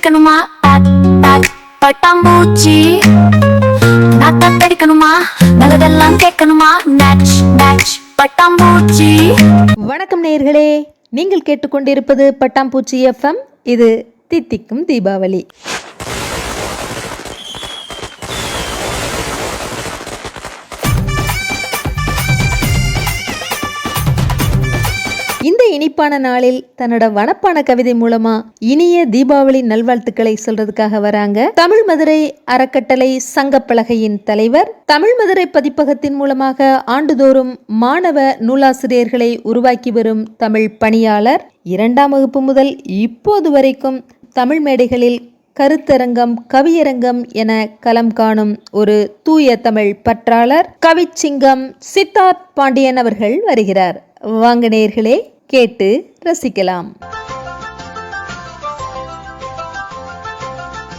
வெடிக்கணுமா talk talk பட்டாம்பூச்சி. நாத்தடிக்கணுமா நல்லதெல்லாம் கேட்கணுமா? நேச் நேச் பட்டாம்பூச்சி. வணக்கம் நேயர்களே நீங்கள் கேட்டுக்கொண்டிருப்பது பட்டாம்பூச்சி எஃப்எம் இது தித்திக்கும் தீபாவளி. சிறப்பான நாளில் தன்னோட வனப்பான கவிதை மூலமா இனிய தீபாவளி நல்வாழ்த்துக்களை சொல்றதுக்காக வராங்க. தமிழ் மதுரை அறக்கட்டளை சங்கப்பலகையின் தலைவர் தமிழ் மதுரை பதிப்பகத்தின் மூலமாக ஆண்டுதோறும் மாணவ நூலாசிரியர்களை உருவாக்கி வரும் தமிழ் பணியாளர் இரண்டாம் வகுப்பு முதல் இப்போது வரைக்கும் தமிழ் மேடைகளில் கருத்தரங்கம் கவியரங்கம் என களம் காணும் ஒரு தூய தமிழ் பற்றாளர் கவிச்சிங்கம் சித்தார்த் பாண்டியன் அவர்கள் வருகிறார். வாங்க நேர்களே கேட்டு ரசிக்கலாம்.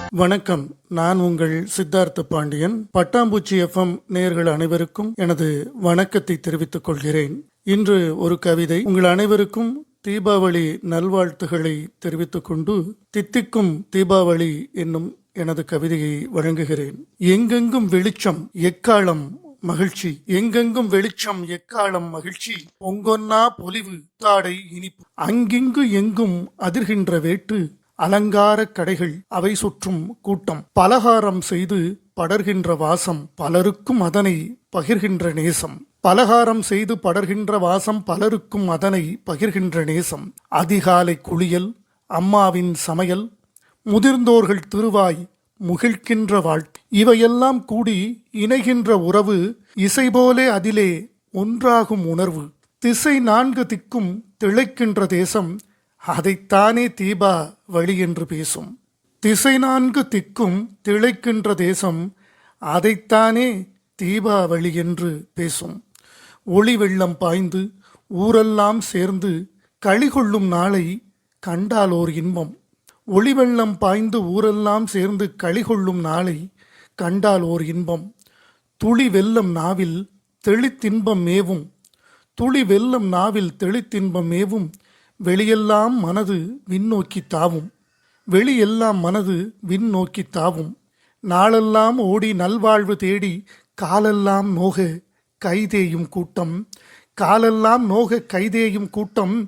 வணக்கம். நான் உங்கள் சித்தார்த்த பாண்டியன். பட்டாம்பூச்சி எஃப்எம் நேயர்கள் அனைவருக்கும் எனது வணக்கத்தை தெரிவித்துக் கொள்கிறேன். இன்று ஒரு கவிதை உங்கள் அனைவருக்கும் தீபாவளி நல்வாழ்த்துகளை தெரிவித்துக் கொண்டு தித்திக்கும் தீபாவளி என்னும் எனது கவிதையை வழங்குகிறேன். எங்கெங்கும் வெளிச்சம் எக்காலம் மகிழ்ச்சி. எங்கெங்கும் வெளிச்சம் எக்காலம் மகிழ்ச்சி. பொங்கொன்னா பொலிவு தாடை இனிப்பு. அங்கிங்கு எங்கும் அதிர்கின்ற வேட்டு அலங்கார கடைகள் அவை சுற்றும் கூட்டம். பலகாரம் செய்து படர்கின்ற வாசம் பலருக்கும் அதனை பகிர்கின்ற நேசம். பலகாரம் செய்து படர்கின்ற வாசம் பலருக்கும் அதனை பகிர்கின்ற நேசம். அதிகாலை குளியல் அம்மாவின் சமையல் முதிர்ந்தோர்கள் திருவாய் முகிழ்கின்ற வாழ்த்து. இவையெல்லாம் கூடி இணைகின்ற உறவு இசை போலே அதிலே ஒன்றாகும் உணர்வு. திசை நான்கு திக்கும் திளைக்கின்ற தேசம் அதைத்தானே தீபா வழி என்று பேசும். திசை நான்கு திக்கும் திளைக்கின்ற தேசம் அதைத்தானே தீபாவளி என்று பேசும். ஒளி வெள்ளம் பாய்ந்து ஊரெல்லாம் சேர்ந்து களிகொள்ளும் நாளை கண்டால் ஓர் இன்பம். ஒளி வெள்ளம் பாய்ந்து ஊரெல்லாம் சேர்ந்து களிகொள்ளும் நாளை கண்டால் ஓர் இன்பம். துளி வெல்லம் நாவில் தெளித்தின்பம் மேவும் துளி வெல்லம் நாவில் தெளித்தின்பம் மேவும் வெளியெல்லாம் மனது விண்ணோக்கி தாவும். வெளியெல்லாம் மனது விண்ணோக்கி தாவும். நாளெல்லாம் ஓடி நல்வாழ்வு தேடி காலெல்லாம் நோக கைதேயும் கூட்டம். காலெல்லாம் நோக கைதேயும் கூட்டம்.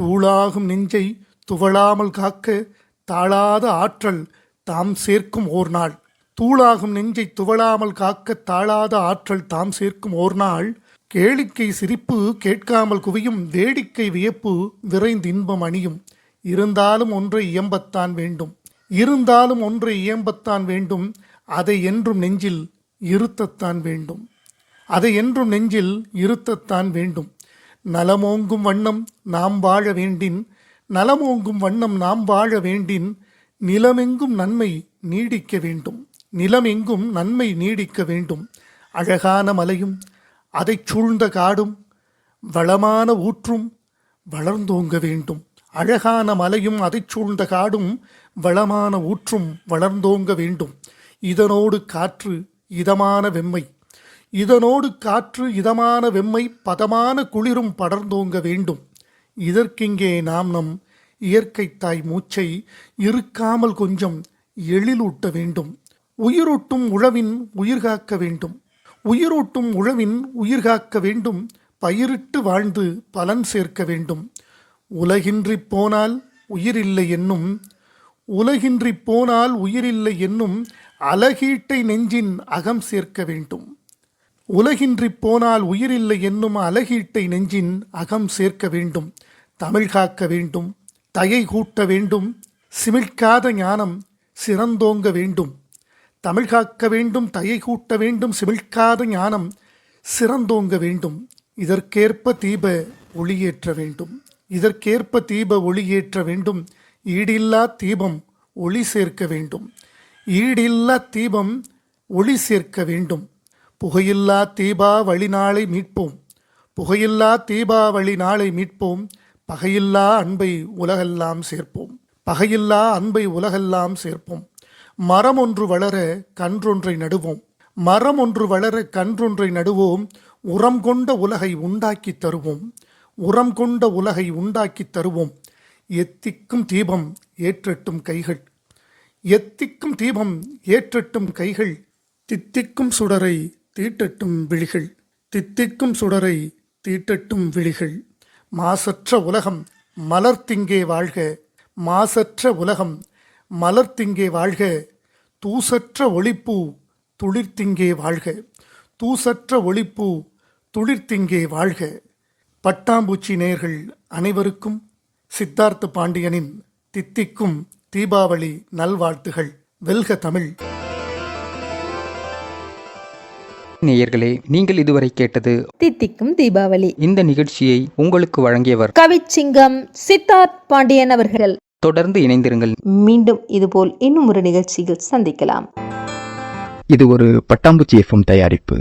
தூளாகும் நெஞ்சை துவளாமல் காக்க தாழாத ஆற்றல் தாம் சேர்க்கும் ஓர் நாள். தூளாகும் நெஞ்சை துவளாமல் காக்க தாழாத ஆற்றல் தாம் சேர்க்கும் ஓர் நாள் கேளிக்கை சிரிப்பு கேட்காமல் குவியும் வேடிக்கை வியப்பு விரைந்து இன்பம் அணியும். இருந்தாலும் ஒன்றை இயம்பத்தான் வேண்டும். இருந்தாலும் ஒன்றை இயம்பத்தான் வேண்டும். அதை என்றும் நெஞ்சில் இருத்தத்தான் வேண்டும். அதை என்றும் நெஞ்சில் இருத்தத்தான் வேண்டும். நலமோங்கும் வண்ணம் நாம் வாழ வேண்டின். நலமோங்கும் வண்ணம் நாம் வாழ வேண்டின். நிலமெங்கும் நன்மை நீடிக்க வேண்டும். நிலம் எங்கும் நன்மை நீடிக்க வேண்டும். அழகான மலையும் அதைச் சூழ்ந்த காடும் வளமான ஊற்றும் வளர்ந்தோங்க வேண்டும். அழகான மலையும் அதைச் சூழ்ந்த காடும் வளமான ஊற்றும் வளர்ந்தோங்க வேண்டும். இதனோடு காற்று இதமான வெம்மை. இதனோடு காற்று இதமான வெம்மை பதமான குளிரும் படர்ந்தோங்க வேண்டும். இதற்கிங்கே நாம் நம் இயற்கை தாய் மூச்சை இருக்காமல் கொஞ்சம் எழிலூட்ட வேண்டும். உயிரூட்டும் உழவின் உயிர் காக்க வேண்டும். உயிரூட்டும் உழவின் உயிர் காக்க வேண்டும். பயிரிட்டு வாழ்ந்து பலன் சேர்க்க வேண்டும். உலகின்றி போனால் உயிரில்லை என்னும் உலகின்றி போனால் உயிரில்லை என்னும் அலகீட்டை நெஞ்சின் அகம் சேர்க்க வேண்டும். உலகின்றி போனால் உயிரில்லை என்னும் அலகீட்டை நெஞ்சின் அகம் சேர்க்க வேண்டும். தமிழ் காக்க வேண்டும். தயை கூட்ட வேண்டும். சிமிழ்க்காத ஞானம் சிறந்தோங்க வேண்டும். தமிழ் காக்க வேண்டும் தையை கூட்ட வேண்டும் சிமிழ்க்காத ஞானம் சிறந்தோங்க வேண்டும். இதற்கேற்ப தீப ஒளியேற்ற வேண்டும். இதற்கேற்ப தீப ஒளியேற்ற வேண்டும். ஈடில்லா தீபம் ஒளி சேர்க்க வேண்டும். ஈடில்லா தீபம் ஒளி சேர்க்க வேண்டும். புகையில்லா தீபாவளி நாளை மீட்போம். புகையில்லா தீபாவளி நாளை மீட்போம். பகையில்லா அன்பை உலகெல்லாம் சேர்ப்போம். பகையில்லா அன்பை உலகெல்லாம் சேர்ப்போம். மரம் ஒன்று வளர கன்றொன்றை நடுவோம். மரம் ஒன்று வளர கன்றொன்றை நடுவோம். உரம் கொண்ட உலகை உண்டாக்கி தருவோம். உரம் கொண்ட உலகை உண்டாக்கி தருவோம். எத்திக்கும் தீபம் ஏற்றட்டும் கைகள். எத்திக்கும் தீபம் ஏற்றட்டும் கைகள். தித்திக்கும் சுடரை தீட்டட்டும் விழிகள். தித்திக்கும் சுடரை தீட்டட்டும் விழிகள். மாசற்ற உலகம் மலர்த்திங்கே வாழ்க. மாசற்ற உலகம் மலர்த்திங்கே வாழ்க தூசற்ற ஒளிப்பூ துளிர்த்திங்கே வாழ்க தூசற்ற ஒளிப்பூ துளிர்த்திங்கே வாழ்க. பட்டாம்பூச்சி நேயர்கள் அனைவருக்கும் சித்தார்த்த பாண்டியனின் தித்திக்கும் தீபாவளி நல்வாழ்த்துகள். வெல்க தமிழ். நேயர்களே நீங்கள் இதுவரை கேட்டது தித்திக்கும் தீபாவளி. இந்த நிகழ்ச்சியை உங்களுக்கு வழங்கியவர் கவிச்சிங்கம் சித்தார்த் பாண்டியன் அவர்கள். தொடர்ந்து இணைந்திருங்கள். மீண்டும் இதுபோல் இன்னும் ஒரு நிகழ்ச்சியில் சந்திக்கலாம். இது ஒரு பட்டாம்பூச்சி எஃப்எம் தயாரிப்பு.